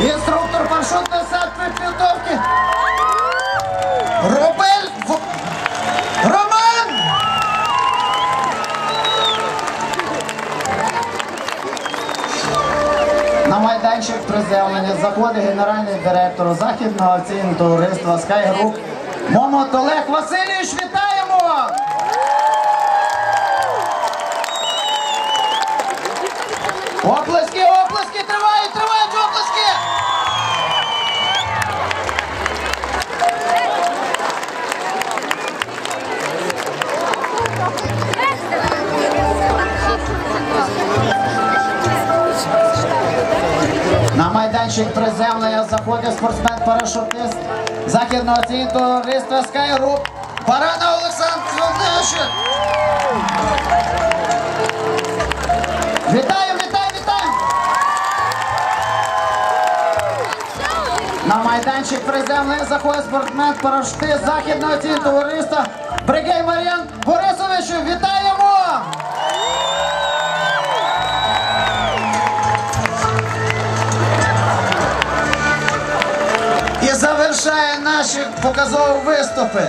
Інструктор парашютної садкової підготовки. Роман! На майданчик приземлення заходить генеральний директор західного акційного товариства Group Момот Олег Васильович. Вітаємо! Оплески, На майданчик приземлення заходить спортсмен-парашутист західного цінного товариства Sky Group Олександр Володимирович. Вітаю, вітаю, вітаю! На майданчик приземлення заходить спортсмен парашутист західного цінного товариства Бригей Мар'ян Борисовичу. Завершає наші показові виступи.